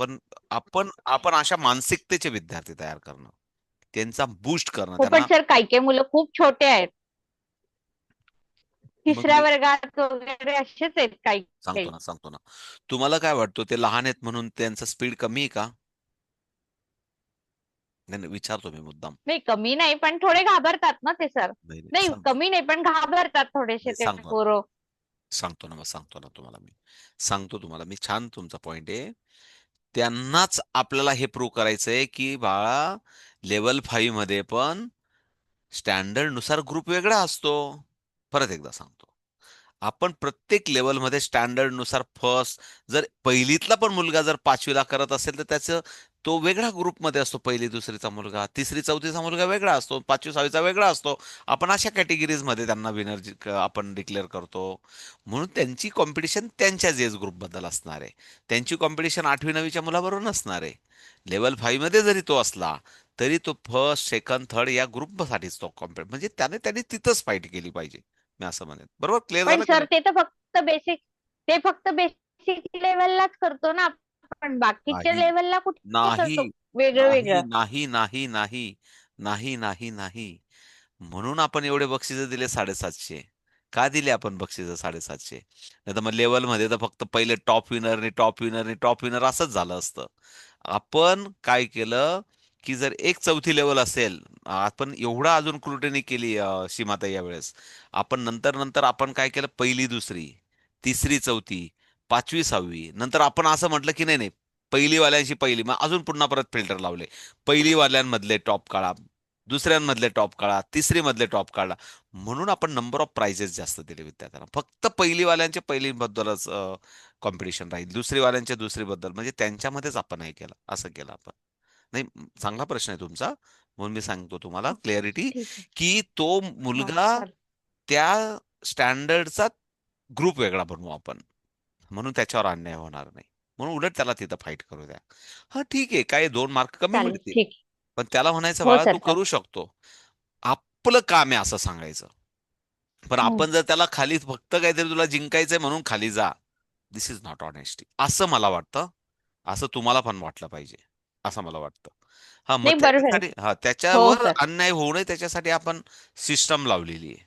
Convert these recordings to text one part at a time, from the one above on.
पण आपण आपण अशा मानसिकतेचे विद्यार्थी तयार करणं त्यांचा बूस्ट करणं हो पण त्यांना सर काही काही मुलं खूप छोटे आहेत. तिसऱ्या मी- वर्गात वगैरे असेच आहेत काही सांगतो ना सांगतो ना. तुम्हाला काय वाटतं ते लहान आहेत म्हणून त्यांचं स्पीड कमी आहे का? नाही नाही, विचारतो मी मुद्दाम. नाही कमी नाही पण थोडे घाबरतात ना ते सर. नाही, नाही, नाही सांगतो. कमी नाही पण घाबरतात थोडेसे नाही, ते सांगतो. पोरं. सांगतो ना मग सांगतो ना तुम्हाला मी. सांगतो तुम्हाला मी. छान तुमचा पॉइंट आहे. त्यांनाच आपल्याला हे प्रूव्ह करायचंय की बाळा लेवल फाईव्हमध्ये पण स्टँडर्डनुसार ग्रुप वेगळा असतो. परत एकदा सांगतो. आपण प्रत्येक लेवलमध्ये स्टँडर्डनुसार फर्स्ट जर पहिलीतला पण मुलगा जर पाचवीला करत असेल तर त्याचं तो वेगळा ग्रुपमध्ये असतो. पहिली दुसरीचा मुलगा तिसरी चौथीचा मुलगा वेगळा असतो पाचवी सहावीचा वेगळा असतो. आपण अशा कॅटेगरीजमध्ये त्यांना विनर आपण डिक्लेअर करतो. म्हणून त्यांची कॉम्पिटिशन त्यांच्याच एज ग्रुपबद्दल असणार आहे. त्यांची कॉम्पिटिशन आठवी नववीच्या मुलाबरोबर नसणार आहे. लेवल फाईव्हमध्ये जरी तो असला तरी तो फर्स्ट सेकंड थर्ड या ग्रुपसाठीच तो कॉम्पिट म्हणजे त्याने त्यांनी तिथंच फाईट केली पाहिजे. मी असं म्हणेन. बरोबर? क्लिअर ते तर फक्त बेसिक ते फक्त बेसिक लेवललाच करतो ना आपण बाकीच्या नाही. लेवलला कुठे नाही. वेगळं नाही वेगळं. नाही नाही नाही. नाही नाही नाही. म्हणून आपण एवढे बक्षिस दिले साडेसातशे. का दिले आपण बक्षिस साडेसातशे? नाही तर मग लेवलमध्ये तर फक्त पहिले टॉप विनर आणि टॉप विनर आणि टॉप विनर असंच झालं असतं. आपण काय केलं की जर एक चौथी लेवल असेल आपण एवढा अजून क्रुटिनी केली अं, सीमाताई यावेळेस. आपण नंतर नंतर आपण काय केलं? पहिली दुसरी तिसरी चौथी. पाचवी सहावी. नंतर आपण असं म्हटलं की नाही नाही पहिलीवाल्यांशी पहिली. मग अजून पुन्हा परत फिल्टर लावले. पहिलीवाल्यांमधले टॉप काढा दुसऱ्यांमधले टॉप काढा तिसरी मधले टॉप काढा. म्हणून आपण नंबर ऑफ प्राइजेस जास्त दिले विद्यार्थ्यांना. फक्त पहिलीवाल्यांच्या पहिलीबद्दलच कॉम्पिटिशन राहील. दुसरीवाल्यांच्या दुसरीबद्दल. म्हणजे त्यांच्यामध्येच आपण हे केलं असं केलं आपण. नाही चांगला प्रश्न आहे तुमचा. म्हणून मी सांगतो तुम्हाला क्लॅरिटी आहे. की तो मुलगा. त्या स्टँडर्डचा ग्रुप वेगळा बनवू आपण. म्हणून त्याच्यावर अन्याय होणार नाही. म्हणून उलट त्याला तिथं फाईट करू द्या. हा ठीक आहे काय दोन मार्क कमी चालेल मिळतील ठीक. पण त्याला म्हणायचं हो बाळा तू करू शकतो. आपलं काम आहे असं सांगायचं. पण हम्म. आपण जर त्याला खाली फक्त काहीतरी तुला जिंकायचंय म्हणून खाली जा. दिस इज नॉट ऑनेस्टी असं मला वाटतं. असं तुम्हाला पण वाटलं पाहिजे. असं मला वाटतं. हा मग नाही, बरोबर आहे. त्याच्यासाठी हा त्याच्यावर सर. अन्याय होऊ नये त्याच्यासाठी आपण सिस्टम लावलेली आहे.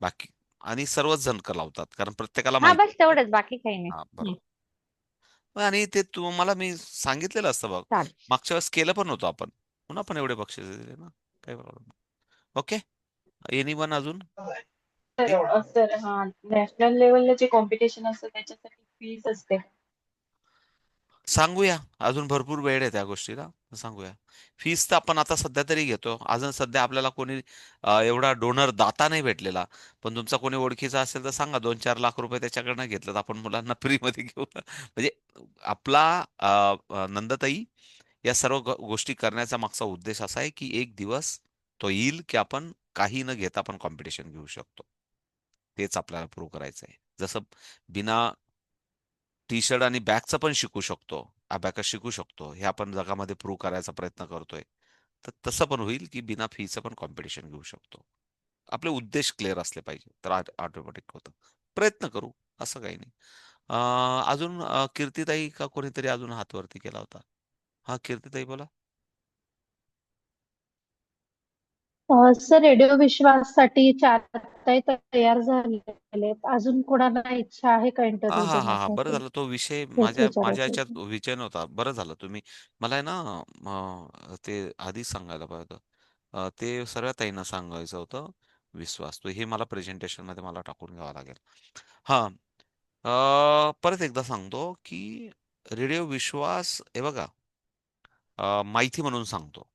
बाकी आणि सर्वच जण लावतात कारण प्रत्येकाला हा माहिती बस तेवढंच बाकी काही नाही. हा, बरोबर. आणि ते तुम्हाला मी सांगितलेलं असतं बघ चालेल. मागच्या वेळेस केलं पण होतं आपण. म्हणून आपण एवढे बक्षीस दिले ना काही प्रॉब्लेम ओके? एनी वन अजून? सर हा नॅशनल लेवलला जे कॉम्पिटिशन असतं त्याच्यासाठी फीज असते. सांगूया अजून भरपूर वेळ आहे त्या गोष्टीला. सांगूया. फीस तर आपण आता सध्या तरी घेतो. अजून सध्या आपल्याला कोणी एवढा डोनर दाता नाही भेटलेला. पण तुमचा कोणी ओळखीचा असेल तर सांगा. दोन चार लाख रुपये त्याच्याकडनं घेतलं तर आपण मुलांना फ्रीमध्ये घेऊ. म्हणजे आपला नंदताई या सर्व गोष्टी करण्याचा मागचा उद्देश असा आहे की एक दिवस तो येईल की आपण काही न घेता आपण कॉम्पिटिशन घेऊ शकतो. तेच आपल्याला प्रूव्ह करायचं आहे जसं बिना टी शर्ट आणि बॅगचं पण शिकू शकतो. अबॅकस शिकू शकतो. हे आपण जगामध्ये प्रूव्ह करायचा प्रयत्न करतोय. तर तसं पण होईल की बिना फीचं पण कॉम्पिटिशन घेऊ शकतो. आपले उद्देश क्लिअर असले पाहिजे. तर ऑटोमॅटिक होतं. प्रयत्न करू. असं काही नाही. अजून कीर्तीताई का कोणीतरी अजून हातवरती केला होता? हा कीर्तिताई बोला अ, सर रेडिओ विश्वाससाठी चार ताई तयार झालेले आहेत. अजून कोणाला इच्छा आहे का हा इंटरव्ह्यू हा हा हा. बरं देण्यासाठी झालं. तो विषय तेच माझ्या विचारायचं माझ्या ह्याच्यात होतं. विषय नव्हता. बरं झालं. तुम्ही मला आहे ना ते आधीच सांगायला पाहिजे होतं. अं, ते सर्व ताईंना सांगायचं होतं. विश्वास. तो हे मला प्रेझेंटेशनमध्ये मला टाकून घ्यावा लागेल. हा. अं, परत एकदा सांगतो की रेडिओ विश्वास हे बघा अं, माहिती म्हणून सांगतो.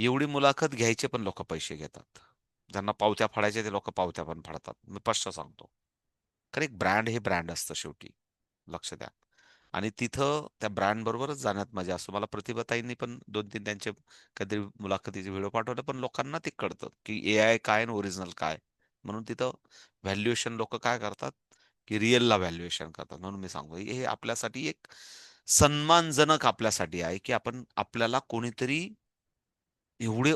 एवढी मुलाखत घ्यायचे पण लोक पैसे घेतात. ज्यांना पावत्या फाडायच्या ते लोक पावत्या पण फाडतात. मी स्पष्ट सांगतो. कारण एक ब्रँड हे ब्रँड असतं शेवटी. लक्ष द्या. आणि तिथं त्या ब्रँड बरोबरच जाण्यात मजा असतो. मला प्रतिभाताईंनी पण दोन तीन त्यांचे काहीतरी मुलाखतीचे व्हिडिओ पाठवले पण लोकांना ते कळतं की ए आय काय आणि ओरिजिनल काय. म्हणून तिथं व्हॅल्युएशन लोक काय करतात? की रिअलला व्हॅल्युएशन करतात. म्हणून मी सांगतो हे आपल्यासाठी एक सन्मानजनक आपल्यासाठी आहे की आपण आपल्याला कोणीतरी एवढे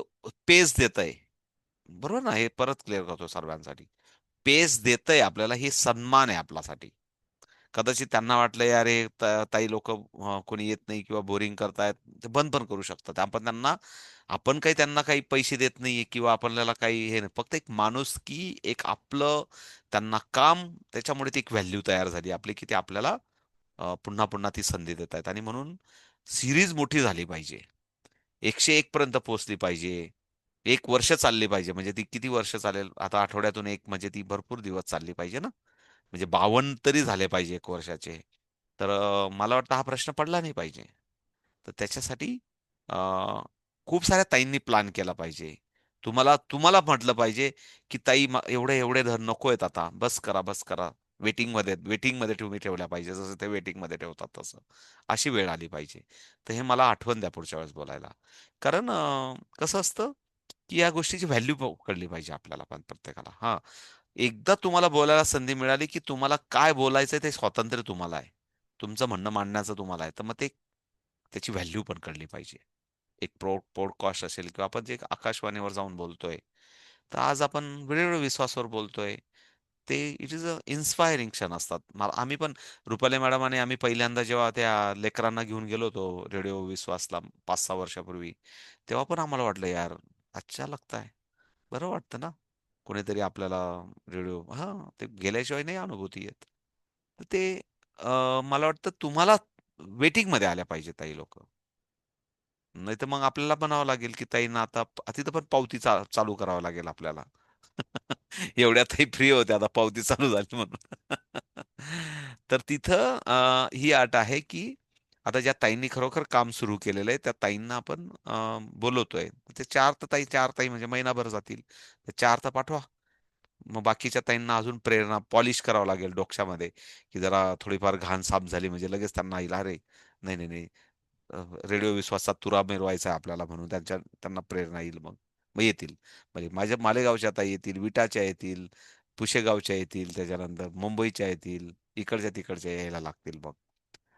पेस देत आहे बरोबर ना? हे परत क्लिअर करतो सर्वांसाठी. पेस आहे आपल्याला हे सन्मान आहे आपल्यासाठी. कदाचित त्यांना वाटलं यार हे त- ताई लोक कोणी येत नाही किंवा बोरिंग करतायत. ते बंद पण करू शकतात. आपण त्यांना आपण काही त्यांना काही पैसे देत नाही किंवा आपल्याला काही हे नाही. फक्त एक माणूस की एक आपलं त्यांना काम त्याच्यामुळे ती एक व्हॅल्यू तयार झाली आपली की ते आपल्याला पुन्हा पुन्हा ती संधी देत आहेत आणि म्हणून सिरीज मोठी झाली पाहिजे. एकशे एक पर्यंत पोहोचली पाहिजे. एक वर्ष चालली पाहिजे. म्हणजे ती किती वर्ष चालेल? आता आठवड्यातून एक म्हणजे ती भरपूर दिवस चालली पाहिजे ना. म्हणजे बावन्न तरी झाले पाहिजे एक वर्षाचे. तर मला वाटतं हा प्रश्न पडला नाही पाहिजे. तर त्याच्यासाठी खूप साऱ्या ताईंनी प्लॅन केला पाहिजे. तुम्हाला तुम्हाला म्हटलं पाहिजे की ताई म- एवढे एवढे धन नको आहेत आता. बस करा बस करा. वेटिंगमध्ये वेटिंगमध्ये तुम्ही ठेवल्या पाहिजे जसं ते वेटिंगमध्ये ठेवतात तसं. अशी वेळ आली पाहिजे. तर हे मला आठवण द्या पुढच्या वेळेस बोलायला. कारण कसं असतं की या गोष्टीची व्हॅल्यू कळली पाहिजे आपल्याला पण प्रत्येकाला. हा. एकदा तुम्हाला बोलायला संधी मिळाली की तुम्हाला काय बोलायचंय ते स्वातंत्र्य तुम्हाला आहे. तुमचं म्हणणं मांडण्याचं तुम्हाला आहे. तर मग ते त्याची व्हॅल्यू पण कळली पाहिजे. एक प्रो पॉडकास्ट असेल किंवा आपण जे आकाशवाणीवर जाऊन बोलतोय. तर आज आपण वेळोवेळी विश्वासावर बोलतोय. ते इट इज अ इन्स्पायरिंग क्षण असतात. मला आम्ही पण रुपाली मॅडम आणि आम्ही पहिल्यांदा जेव्हा त्या लेकरांना घेऊन गेलो होतो रेडिओ विश्वासला पाच सहा वर्षापूर्वी तेव्हा पण आम्हाला वाटलं यार अच्छा लगताय. बरं वाटतं ना? कोणीतरी आपल्याला रेडिओ हा ते गेल्याशिवाय नाही अनुभूती येत. तर ते अं, मला वाटतं तुम्हाला वेटिंगमध्ये आल्या पाहिजे ताई लोक. नाही तर मग आपल्याला बनावं लागेल की ताईंना आता प- तिथं पण पावती चा, चालू करावं लागेल आपल्याला. एवढ्यातही फ्री होत्या आता पावती चालू झाली म्हणून. तर तिथं ही अट आहे की आता ज्या ताईंनी खरोखर काम सुरू केलेलं आहे त्या ताईंना आपण बोलवतोय. ते चार तर ताई चार ताई म्हणजे महिनाभर जातील. तर चार तर पाठवा. मग बाकीच्या ताईंना अजून प्रेरणा पॉलिश करावं लागेल डोक्यामध्ये की जरा थोडीफार घाण साफ झाली म्हणजे लगेच त्यांना येईल अरे नाही नाही नाही. रेडिओ विश्वासात तुरा मिरवायचा आहे आपल्याला म्हणून त्यांच्या त्यांना प्रेरणा येईल मग. मग येतील. म्हणजे माझ्या मालेगावच्या ताई येतील विटाच्या येतील पुशेगावच्या येतील त्याच्यानंतर मुंबईच्या येतील इकडच्या तिकडच्या यायला लागतील मग.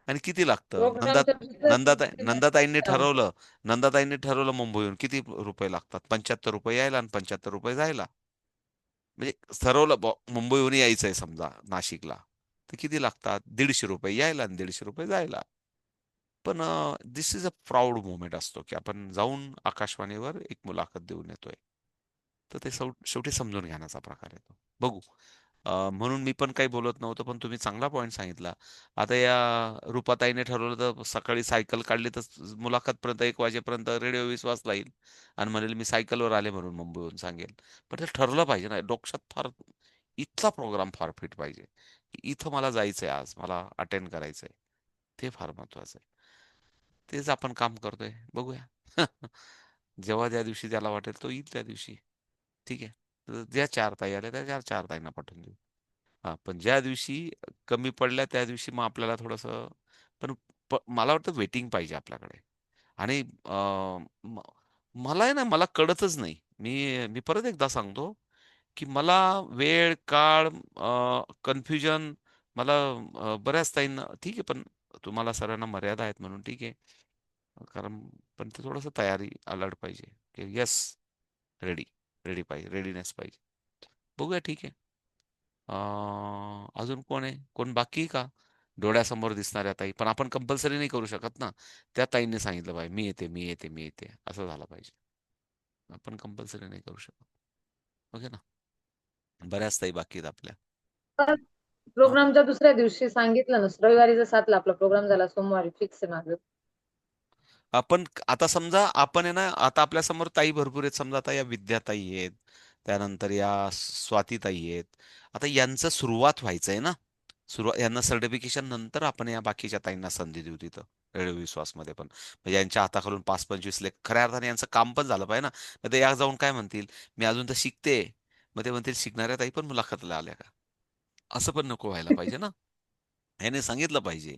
आणि किती लागतं? नंदा नंदाताई नंदाताईंनी ठरवलं नंदाताईंनी ठरवलं मुंबईहून किती रुपये लागतात? पंच्याहत्तर रुपये यायला आणि पंच्याहत्तर रुपये जायला. म्हणजे ठरवलं मुंबईहून यायचंय समजा नाशिकला. तर किती लागतात? दीडशे रुपये यायला आणि दीडशे रुपये जायला. पण this is a proud moment असतो की आपण जाऊन आकाशवाणीवर एक मुलाखत देऊन येतोय. तर ते शेवटी समजून घेण्याचा प्रकार येतो. बघू. म्हणून मी पण काही बोलत नव्हतो पण तुम्ही चांगला पॉईंट सांगितला. आता या रुपाताईने ठरवलं तर सकाळी सायकल काढली तर मुलाखत पर्यंत एक वाजेपर्यंत रेडिओ विश्वास येईल आणि म्हणेल मी सायकलवर आले म्हणून मुंबईहून सांगेल. पण ते ठरलं पाहिजे ना. डोक्यात फार इथला प्रोग्राम फार फिट पाहिजे. की इथं मला जायचंय आज. मला अटेंड करायचंय. ते फार महत्वाचं आहे. तेच आपण काम करतोय. बघूया. जेव्हा ज्या दिवशी त्याला वाटेल तो येईल त्या दिवशी. ठीक आहे. तर ज्या चार ताई आल्या त्या चार चार ताईंना पाठवून देऊ. हा पण ज्या दिवशी कमी पडल्या त्या दिवशी मग आपल्याला थोडंसं पण प- मला वाटतं वेटिंग पाहिजे आपल्याकडे. आणि मला आहे ना मला कळतच नाही. मी मी परत एकदा सांगतो की मला वेळ काळ कन्फ्युजन मला बऱ्याच ताईंना ठीक आहे पण तुम्हाला सर्वांना मर्यादा आहेत म्हणून ठीक आहे. कारण पण ते थोडंसं तयारी अलर्ट पाहिजे. की येस रेडी रेडी पाहिजे रेडीनेस पाहिजे. बघूया ठीक आहे. अजून कोण आहे? कोण बाकी का? डोळ्यासमोर दिसणाऱ्या ताई. पण आपण कंपल्सरी नाही करू शकत ना. त्या ताईंनी सांगितलं पाहिजे मी येते मी येते मी येते. असं झालं पाहिजे. आपण कंपल्सरी नाही करू शकत. ओके ना? बऱ्याच ताई बाकी आहेत आपल्या. प्रोग्रामच्या दुसऱ्या दिवशी सांगितलं ना रविवारीचा सातला आपला प्रोग्राम झाला सोमवारी फिक्स आहे माझं. आपण आता समजा आपण आहे ना आता आपल्यासमोर ताई भरपूर आहेत. समजा आता या विद्याताई आहेत त्यानंतर या स्वातीताई आहेत. आता यांचं सुरुवात व्हायचं आहे ना. सुरुवात यांना सर्टिफिकेशन नंतर आपण या बाकीच्या ताईंना संधी देऊ तिथं रेडिओ विश्वासमध्ये पण. म्हणजे यांच्या हाताखालून पाच पंचवीस लेख खऱ्या अर्थाने यांचं काम पण झालं पाहिजे ना. ते या जाऊन काय म्हणतील? मी अजून तर शिकते. मग ते म्हणतील शिकणाऱ्या ताई पण मुलाखतला आल्या का? असं पण नको व्हायला पाहिजे ना. याने सांगितलं पाहिजे.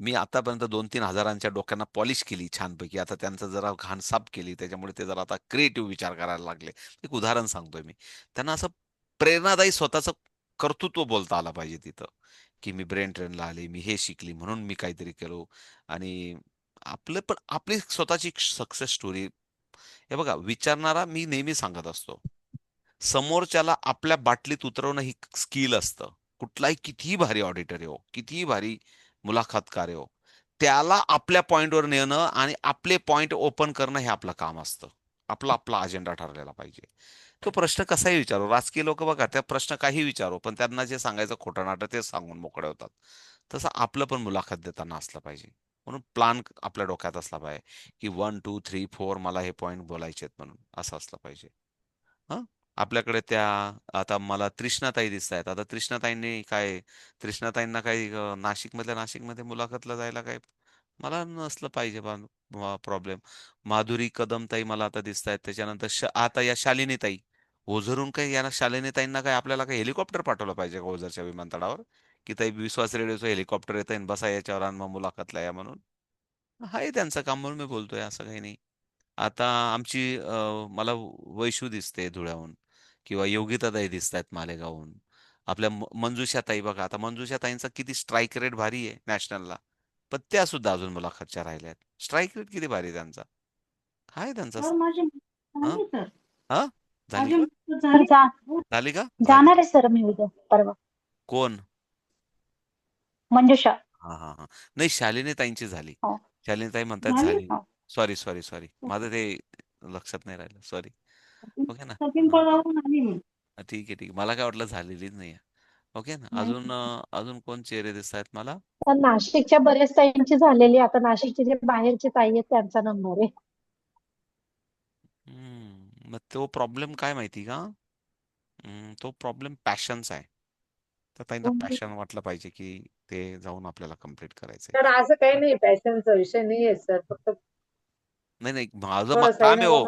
मी आतापर्यंत दोन तीन हजारांच्या डोक्यांना पॉलिश केली छानपैकी. आता त्यांचं जरा घाण साफ केली. त्याच्यामुळे ते जरा आता क्रिएटिव्ह विचार करायला लागले. एक उदाहरण सांगतोय मी. त्यांना असं प्रेरणादायी स्वतःचं कर्तृत्व बोलता आलं पाहिजे तिथं. की मी ब्रेन ट्रेनला आले मी हे शिकली म्हणून मी काहीतरी केलो. आणि आपलं पण आपली स्वतःची सक्सेस स्टोरी. हे बघा विचारणारा मी नेहमी सांगत असतो. समोरच्याला आपल्या बाटलीत उतरवणं ही स्किल असतं. कुठलाही कितीही भारी ऑडिटर हो कितीही भारी मुलाखतकार हो त्याला आपल्या पॉईंटवर नेणं आणि आपले पॉईंट ओपन करणं हे आपलं काम असतं. आपला आपला अजेंडा ठरलेला पाहिजे. तो प्रश्न कसाही विचारो राजकीय लोक बघा त्या प्रश्न काही विचारो पण त्यांना जे सांगायचं खोटं नाटं ते सांगून मोकळे होतात. तसं आपलं पण मुलाखत देताना असलं पाहिजे. म्हणून प्लान आपल्या डोक्यात असला पाहिजे की वन टू थ्री फोर मला हे पॉईंट बोलायचे आहेत म्हणून असं असलं पाहिजे. हां? आपल्याकडे त्या आता मला तृष्णाताई दिसत आहेत आता तृष्णाताईंनी काय तृष्णाताईंना काही अं, नाशिकमधल्या नाशिकमध्ये मुलाखतला जायला काय मला नसलं पाहिजे प्रॉब्लेम माधुरी कदमताई मला आता दिसत आहेत त्याच्यानंतर श आता या शालिनीताई. ओझरून काही यांना शालिनीताईंना काय आपल्याला काही हेलिकॉप्टर पाठवलं पाहिजे का ओझरच्या विमानतळावर? की ताई विश्वास रेडिओचं हेलिकॉप्टर येत आहे बसा याच्यावर आणि मग मुलाखतला या म्हणून? आहे त्यांचं काम म्हणून मी बोलतोय असं काही नाही. आता आमची मला वैशू दिसते धुळ्याहून. किंवा योगिताताई दिसत आहेत मालेगावहून. आपल्या मंजुषाताई बघा आता मंजुषाताईंचा किती स्ट्राईक रेट भारी आहे नॅशनलला पण त्या सुद्धा अजून मुलाखतच्या राहिल्या आहेत स्ट्राईक रेट किती भारी आहे त्यांचा? काय त्यांचा सर माझी झाली सर. हा? झाली का. जाणार आहे सर मी उद्या. परवा. कोण? मंजुषा. हा हा हा. नाही शालिनी ताईंची झाली. हो. शालिनी ताई म्हणतात झाली? सॉरी सॉरी सॉरी माझं ते लक्षात नाही राहिलं. सॉरी ओके ना? मी हा, ठीक आहे ठीक आहे. मला काय वाटलं झालेलीच नाही ओके ना? नाही. अजून अं, अजून कोण चेहरे दिसत आहेत मला? तर नाशिकच्या बऱ्याच ताईंची झालेली आता नाशिकचे जे बाहेरचे ताई आहेत त्यांचा नंबर आहे. हम्म, मग तो प्रॉब्लेम काय माहिती का? हम्म, तो प्रॉब्लेम पॅशनचा आहे. तर त्यांना कोणती? पॅशन वाटलं पाहिजे की ते जाऊन आपल्याला कंप्लीट करायचंय. तर असं काही नाही पॅशनचा विषय नाहीये सर. फक्त नाही नाही माझं काम आहे हो.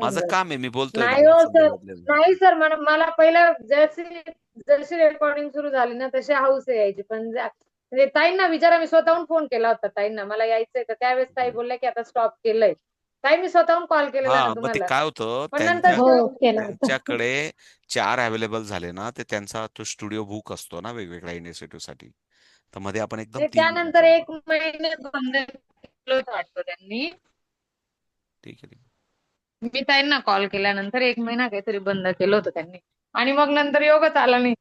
माझं. काम आहे मी बोलतोय नाही हो सर. नाही सर मला मला पहिलं जशी जशी रेकॉर्डिंग सुरू झाली ना तशी हाऊस यायची. पण जा- म्हणजे ताईंना विचारा मी स्वतःहून फोन केला होता ताईंना. मला यायचंय तर त्यावेळेस ताई बोलल्या की आता स्टॉप केलंय. ताई मी स्वतःहून कॉल केलेला हा ना मग ते तुम्हाला. काय होतं? पण त्यांच्या नंतर हो केला होता. त्यांच्याकडे चार अवेलेबल झाले ना ते त्यांचा तो स्टुडिओ बुक असतो ना वेगवेगळ्या इनिशिएटिव्हसाठी तर मध्ये आपण एकदम तीन त्यानंतर एक महिने बंद केलं होतं वाटतं त्यांनी. ठीक आहे. मी ताईंना कॉल केल्यानंतर एक महिना काहीतरी बंद केलं होतं त्यांनी. आणि मग नंतर योगच आला नाही.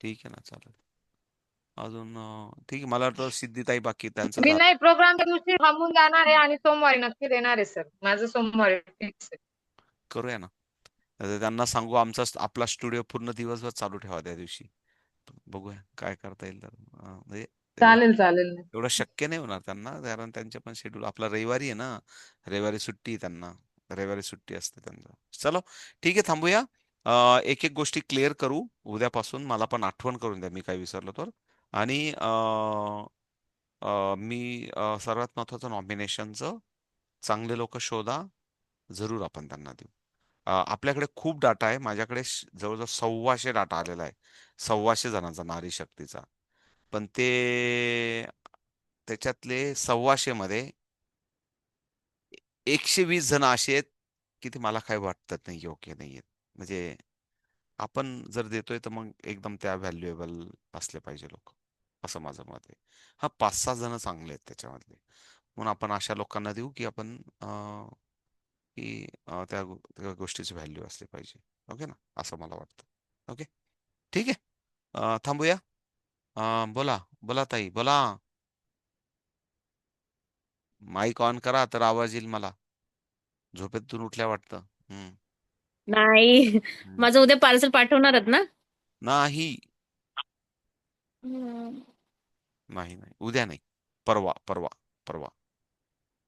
ठीक आहे ना चालेल. अजून ठीक आहे मला वाटतं सिद्धिताई बाकी त्यांचं मी. नाही प्रोग्रामच्या दिवशी थांबून जाणार आहे आणि सोमवारी नक्की देणार आहे सर माझं सोमवारी फिक्स आहे. करूया ना. तर त्यांना सांगू आमचा आपला स्टुडिओ पूर्ण दिवसभर चालू ठेवा त्या दिवशी. बघूया काय करता येईल तर. म्हणजे चालेल चालेल एवढं शक्य नाही होणार त्यांना कारण त्यांचे पण शेड्यूल आपला रविवारी आहे ना रविवारी सुट्टी आहे त्यांना रविवारी सुट्टी असते त्यांना. चलो ठीक आहे थांबूया. अं, एक एक गोष्टी क्लिअर करू. उद्यापासून मला पण आठवण करून द्या मी काय विसरलो तर. आणि अं, अं, मी अं, सर्वात महत्वाचं नॉमिनेशनचं चांगले लोक शोधा जरूर आपण त्यांना देऊ. अं, आपल्याकडे खूप डाटा आहे माझ्याकडे श- जवळजवळ सव्वाशे डाटा आलेला आहे. सव्वाशे जणांचा नारी शक्तीचा. पण ते त्याच्यातले सव्वाशे मध्ये एकशे वीस जण असे आहेत की ते मला काय वाटत नाही योग्य नाही आहेत. म्हणजे आपण जर देतोय तर मग एकदम त्या व्हॅल्युएबल असले पाहिजे लोक असं माझं मत आहे. हा पाच सहा जण चांगले आहेत त्याच्यामधले. म्हणून आपण अशा लोकांना देऊ की आपण की त्या त्या गोष्टीची व्हॅल्यू असली पाहिजे. ओके ना? असं मला वाटतं. ओके ठीक आहे. थांबूया. अं, बोला बोला ताई बोला. माईक ऑन करा तर आवाज येईल मला. झोपेतून उठल्या वाटतं. नाही. माझं उद्या पार्सल पाठवणार आहेत ना? नाही. नाही नाही. उद्या नाही. परवा परवा परवा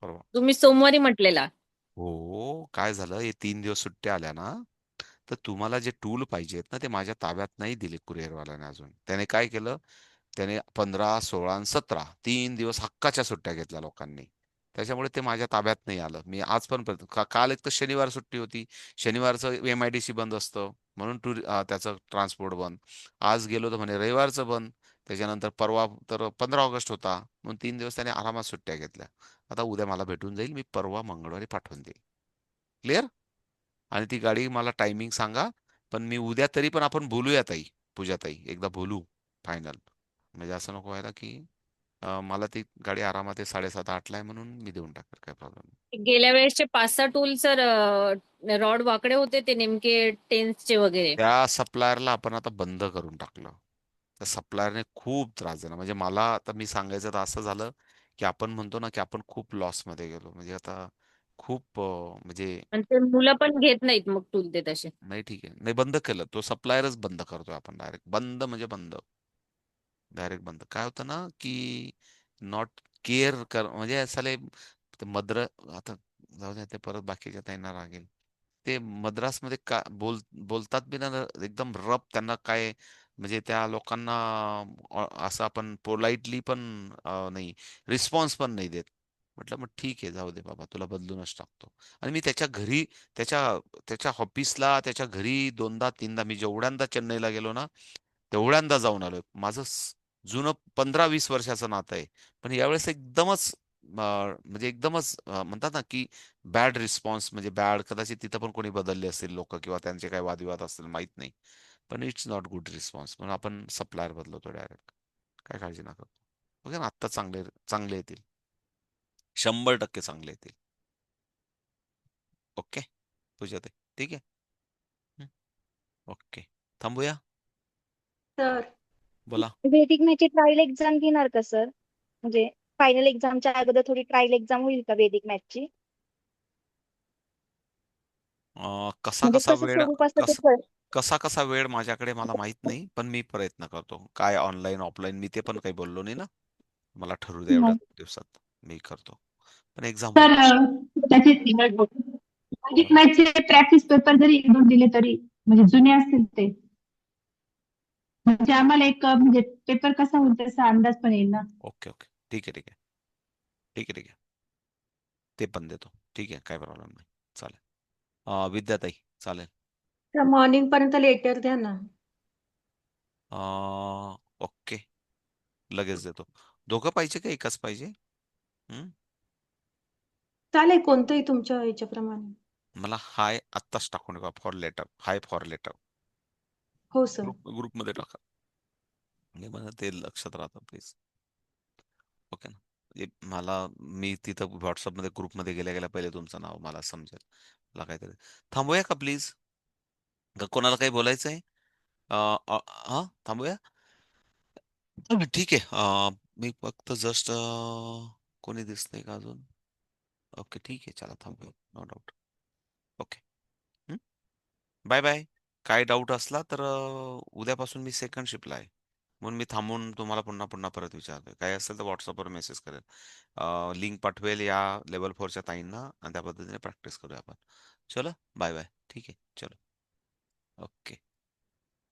परवा. तुम्ही सोमवारी म्हटलेला. हो काय झालं? हे तीन दिवस सुट्ट्या आल्या ना? तर तुम्हाला जे टूल पाहिजेत ना ते माझ्या ताब्यात नाही दिले कुरिअरवाल्याने अजून. त्याने काय केलं? त्याने पंधरा सोळा आणि सतरा तीन दिवस हक्काच्या सुट्ट्या घेतल्या लोकांनी. त्याच्यामुळे ते माझ्या ताब्यात नाही आलं. मी आज पण का- काल एक तर शनिवार सुट्टी होती. शनिवारचं एम आय डी सी बंद असतं. म्हणून टूर त्याचं ट्रान्सपोर्ट बंद. आज गेलो तर म्हणे रविवारचं बंद. त्याच्यानंतर परवा तर पंधरा ऑगस्ट होता. म्हणून तीन दिवस त्याने आरामात सुट्ट्या घेतल्या. आता उद्या मला भेटून जाईल. मी परवा मंगळवारी पाठवून देईल. क्लिअर? आणि ती गाडी मला टायमिंग सांगा पण मी उद्या तरी पण आपण बोलूया ताई पूजाताई एकदा बोलू फायनल म्हणजे असं नको व्हायला की मला ती गाडी आरामात आहे साडेसात आठला आहे म्हणून मी देऊन टाकेल काय प्रॉब्लेम गेल्या वेळेसचे पाच सहा टूल सर रॉड वाकडे होते ते नेमके टेन्सचे वगैरे. त्या सप्लायरला आपण आता बंद करून टाकलं. त्या सप्लायरने खूप त्रास दिला. म्हणजे मला आता मी सांगायचं तर असं झालं की आपण म्हणतो ना की आपण खूप लॉसमध्ये गेलो. म्हणजे आता खूप अं, म्हणजे आणि ते मुलं पण घेत नाहीत मग टूल ते तसे. नाही ठीक आहे. नाही बंद केलं. तो सप्लायरच बंद करतोय आपण डायरेक्ट बंद म्हणजे बंद. डायरेक्ट बंद. काय होतं ना की नॉट केअर कर म्हणजे असाले ते मद्र आता जाऊ द्या ते परत बाकीच्या ताईंना रागेल. ते मद्रासमध्ये का बोल बोलतात बी ना एकदम रफ त्यांना काय म्हणजे त्या लोकांना अ, असं आपण पोलाइटली पण अ, नाही रिस्पॉन्स पण नाही देत. म्हटलं मग ठीक आहे जाऊ दे बाबा तुला बदलूनच टाकतो. आणि मी त्याच्या घरी त्याच्या त्याच्या ऑफिसला त्याच्या घरी दोनदा तीनदा मी जेवढ्यांदा चेन्नईला गेलो ना तेवढ्यांदा जाऊन आलोय. माझं जुनं पंधरा वीस वर्षाचं नातं आहे. पण यावेळेस एकदमच म्हणजे एकदमच म्हणतात ना की बॅड रिस्पॉन्स म्हणजे बॅड कदाचित तिथं पण कोणी बदलले असतील लोक किंवा त्यांचे काही वादविवाद असतील माहीत नाही. पण इट्स नॉट गुड रिस्पॉन्स म्हणून आपण सप्लायर बदलवतो डायरेक्ट काय काळजी नका ओके ना आत्ता चांगले चांगले येतील. शंभर टक्के चांगले येतील. ओके? तुझ्या ते. ठीक आहे? हं. ओके. थांबूया? तर बोला. वैदिक मॅथची ट्रायल एक्झाम घेणार का सर? म्हणजे फायनल एक्झामच्या अगोदर थोडी ट्रायल एक्झाम होईल का वैदिक मॅथची अं, कसा म्हणजे कसा वेळ कस कसा कसा वेळ माझ्याकडे मला माहीत नाही पण मी प्रयत्न करतो. काय ऑनलाईन ऑफलाईन मी ते पण काही बोललो नाही ना. मला ठरू द्या एवढ्या. दिवसात. मी करतो. पण एक्झाम तर त्याचे प्रॅक्टिस पेपर जरी एक दोन दिले तरी म्हणजे जुने असतील ते. म्हणजे आम्हाला एक म्हणजे पेपर कसा होईल त्याचा अंदाज पण येईल ना. Okay okay. ठीक आहे ठीक आहे. ठीक आहे ठीक आहे. ते पण देतो. ठीक आहे काय प्रॉब्लेम नाही. चालेल. अं, विद्याताई चालेल. मॉर्निंग पर्यंत लेटर द्या ना. अं, ओके. लगेच देतो. दोघं पाहिजे का एकच पाहिजे? हं? चालेल कोणतंही तुमच्या ह्याच्याप्रमाणे मला हाय आत्ताच टाकून ठेवा for letter high for letter. हो सर. ग्रुप ग्रुपमध्ये टाका. म्हणजे मला ते लक्षात राहतं प्लीज ओके ना? मला मी तिथं व्हॉट्सअपमध्ये ग्रुपमध्ये गेल्या गेल्या पहिले तुमचं नाव मला समजेल. मला काहीतरी थांबूया का प्लीज का कोणाला काही बोलायचं आहे अं, अ- हा थांबूया ठीक आहे. अं, मी फक्त जस्ट कोणी दिसतंय का अजून? ओके ठीक आहे चला थांबूया. No doubt okay bye bye काय डाऊट असला तर उद्यापासून मी सेकंड शिफ्टला आहे. म्हणून मी थांबून तुम्हाला पुन्हा पुन्हा परत विचारतोय. काय असेल तर व्हॉट्सअपवर मेसेज करेल. लिंक पाठवेल या लेवल फोरच्या ताईंना आणि त्या पद्धतीने प्रॅक्टिस करूया आपण. चलो बाय बाय ठीक आहे चलो. ओके